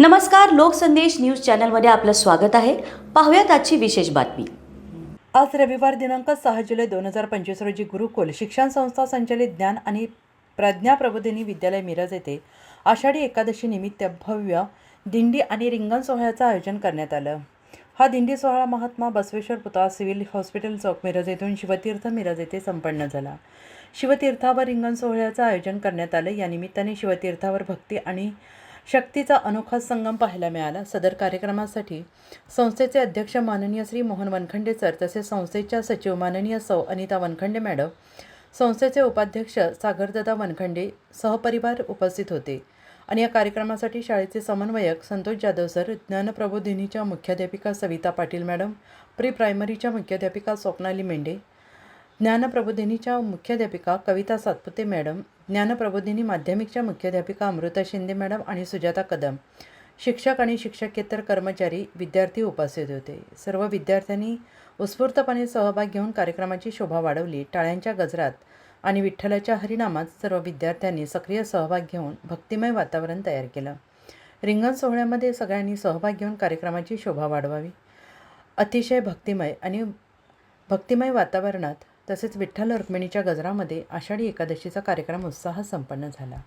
नमस्कार लोकसंदेश न्यूज चॅनलमध्ये आपलं स्वागत आहे. पाहूयात आजची विशेष बातमी. आज रविवार दिनांक सहा जुलै दोन हजार पंचवीस रोजी गुरुकुल शिक्षण संस्था संचलित ज्ञान आणि प्रज्ञा प्रबोधिनी विद्यालय मिरज येथे आषाढी एकादशी निमित्त भव्य दिंडी आणि रिंगण सोहळ्याचं आयोजन करण्यात आलं. हा दिंडी सोहळा महात्मा बसवेश्वर पुतळा सिव्हिल हॉस्पिटल चौक मिरज येथून शिवतीर्थ मिरज येथे संपन्न झाला. शिवतीर्थावर रिंगण सोहळ्याचं आयोजन करण्यात आलं. या निमित्ताने शिवतीर्थावर भक्ती आणि शक्तीचा अनोखा संगम पाहायला मिळाला. सदर कार्यक्रमासाठी संस्थेचे अध्यक्ष माननीय श्री मोहन वनखंडे सर तसेच संस्थेच्या सचिव माननीय सौ अनिता वनखंडे मॅडम संस्थेचे उपाध्यक्ष सागरदादा वनखंडे सहपरिवार उपस्थित होते. आणि या कार्यक्रमासाठी शाळेचे समन्वयक संतोष जाधव सर ज्ञानप्रबोधिनीच्या मुख्याध्यापिका सविता पाटील मॅडम प्री प्रायमरीच्या मुख्याध्यापिका स्वप्नाली मेंढे ज्ञानप्रबोधिनीच्या मुख्याध्यापिका कविता सातपुते मॅडम ज्ञानप्रबोधिनी माध्यमिकच्या मुख्याध्यापिका अमृता शिंदे मॅडम आणि सुजाता कदम शिक्षक आणि शिक्षकेतर कर्मचारी विद्यार्थी उपस्थित होते. सर्व विद्यार्थ्यांनी उत्स्फूर्तपणे सहभाग घेऊन कार्यक्रमाची शोभा वाढवली. टाळ्यांच्या गजरात आणि विठ्ठलाच्या हरिनामात सर्व विद्यार्थ्यांनी सक्रिय सहभाग घेऊन भक्तिमय वातावरण तयार केलं. रिंगण सोहळ्यामध्ये सगळ्यांनी सहभाग घेऊन कार्यक्रमाची शोभा वाढवावी. अतिशय भक्तिमय आणि भक्तिमय वातावरणात तसेच विठ्ठल रुक्मिणीच्या गजरामध्ये आषाढी एकादशीचा कार्यक्रम उत्साहात संपन्न झाला.